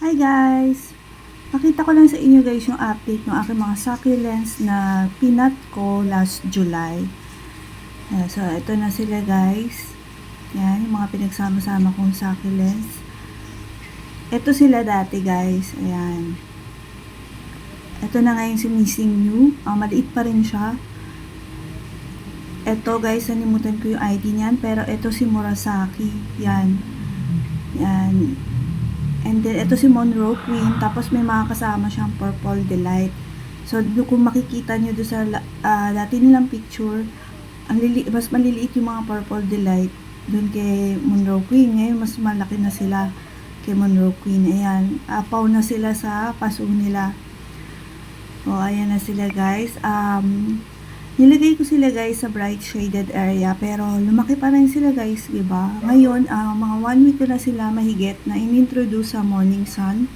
Hi guys! Pakita ko lang sa inyo guys yung update ng aking mga succulents na pinat ko last July. So, ito na sila guys. Yan, yung mga pinagsama-sama kong succulents. Ito sila dati guys. Ayan. Ito na ngayon si Missing New. Ah, maliit pa rin siya. Ito guys, nanimutan ko yung ID niyan. Pero ito si Murasaki. Yan. Yan. And then, ito si Monroe Queen. Tapos, may mga kasama siyang Purple Delight. So, kung makikita nyo doon sa ah, dati nilang picture, ang lili mas maliliit yung mga Purple Delight doon kay Monroe Queen. Ngayon, mas malaki na sila kay Monroe Queen. Ayan. Apaw na sila sa paso nila. O, ayan na sila guys. Um, nilagay ko sila guys sa bright shaded area pero lumaki pa rin sila guys, di ba? Ngayon, ah, mga one week na sila mahigit na inintroduce sa morning sun.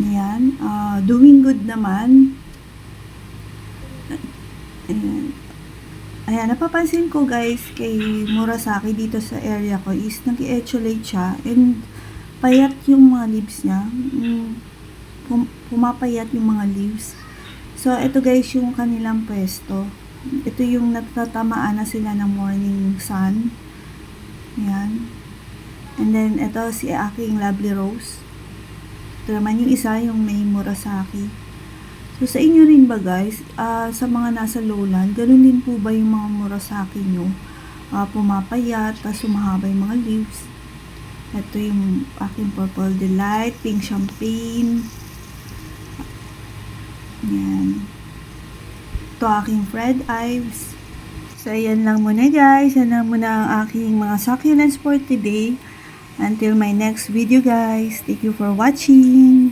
Ayan. ah, doing good naman. Ayan. Ayan, napapansin ko guys kay Murasaki dito sa area ko is nag-etcholate siya and payat yung mga leaves niya. Mm, pum- pumapayat yung mga leaves. So, ito guys yung kanilang pwesto. Ito yung natatamaan na sila ng morning sun. Ayan. And then, ito si aking lovely rose. Ito naman yung isa, yung may Murasaki. So, sa inyo rin ba guys, ah, sa mga nasa lowland, ganun din po ba yung mga Murasaki nyo? Ah, pumapayat, tapos sumahaba yung mga leaves. Ito yung aking Purple Delight, Pink Champagne. Yan. Ito aking Fred Ives. So, ayan lang muna guys. Yan lang muna ang aking mga succulents for today. Until my next video guys. Thank you for watching.